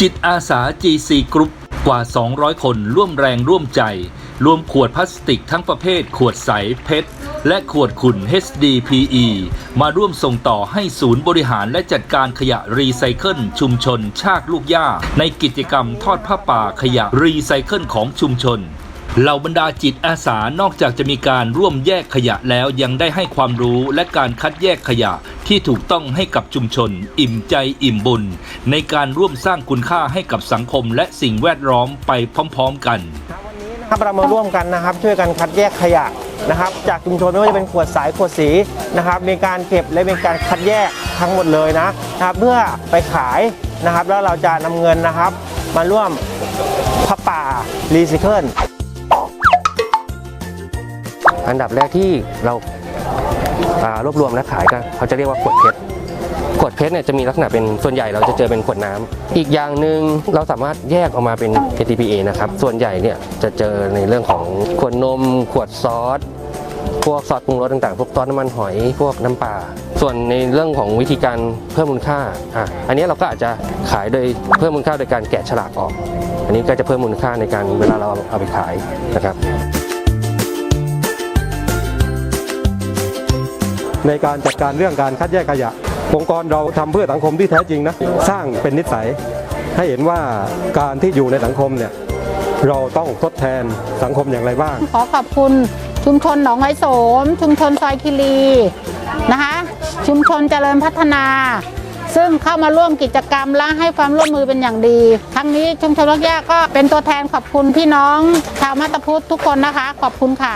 จิตอาสา GC Group กว่า 200 คนร่วมแรงร่วมใจ รวมขวดพลาสติกทั้งประเภท ขวดใสเพชร และขวดขุ่น HDPE มาร่วมส่งต่อให้ศูนย์บริหารและจัดการขยะรีไซเคิลชุมชน ชากลูกหญ้าในกิจกรรมทอดผ้าป่าขยะรีไซเคิลของชุมชน เหล่าบรรดาจิตอาสานอกจากจะมีการร่วมแยกขยะแล้วยังได้ให้ความรู้และการคัดแยกขยะที่ถูกต้องให้กับชุมชน อิ่มใจอิ่มบุญ ในการร่วมสร้างคุณค่าให้กับสังคมและสิ่งแวดล้อมไปพร้อมๆกันครับเรามาร่วมกันนะครับ ช่วยกันคัดแยกขยะนะครับ จากชุมชนไม่ว่าจะเป็นขวดสายขวดสีนะครับมีการเก็บและมีการคัดแยกทั้งหมดเลยนะนะครับเพื่อไปขายนะครับ แล้วเราจะนำเงินนะครับ มาร่วมพระป่ารีไซเคิล อันดับแรกที่เราารวบรวมและขายก็เขาจะเรียกว่าขวดเพชรขวดเพชรเนี่ยจะมีลักษณะเป็นส่วนใหญ่เราจะเจอเป็นขวดน้ำอีกอย่างหนึ่งเราสามารถแยกออกมาเป็น KTPA นะครับ ส่วนใหญ่เนี่ยจะเจอในเรื่องของขวดนม ขวดซอสพวกซอสปรุงรสต่างๆ พวกซอสน้ำมันหอย พวกน้ำปลา ส่วนในเรื่องของวิธีการเพิ่มมูลค่าอะอันนี้เราก็อาจจะขายโดยเพิ่มมูลค่าโดยการแกะฉลากออก อันนี้ก็จะเพิ่มมูลค่าในการเวลาเราเอาไปขายนะครับ ในการจัดการเรื่องการคัดแยกขยะ องค์กรเราทำเพื่อสังคมที่แท้จริงนะสร้างเป็นนิสัย ให้เห็นว่าการที่อยู่ในสังคมเนี่ยเราต้องทดแทนสังคมอย่างไรบ้าง ขอขอบคุณชุมชนหนองไอโสม ชุมชนซอยคิรีนะคะชุมชนเจริญพัฒนา ซึ่งเข้ามาร่วมกิจกรรมและให้ความร่วมมือเป็นอย่างดีทั้งนี้ชุมชนลักย่าก็เป็นตัวแทนขอบคุณพี่น้องชาวมาตาพุทธทุกคนนะคะ ขอบคุณค่ะ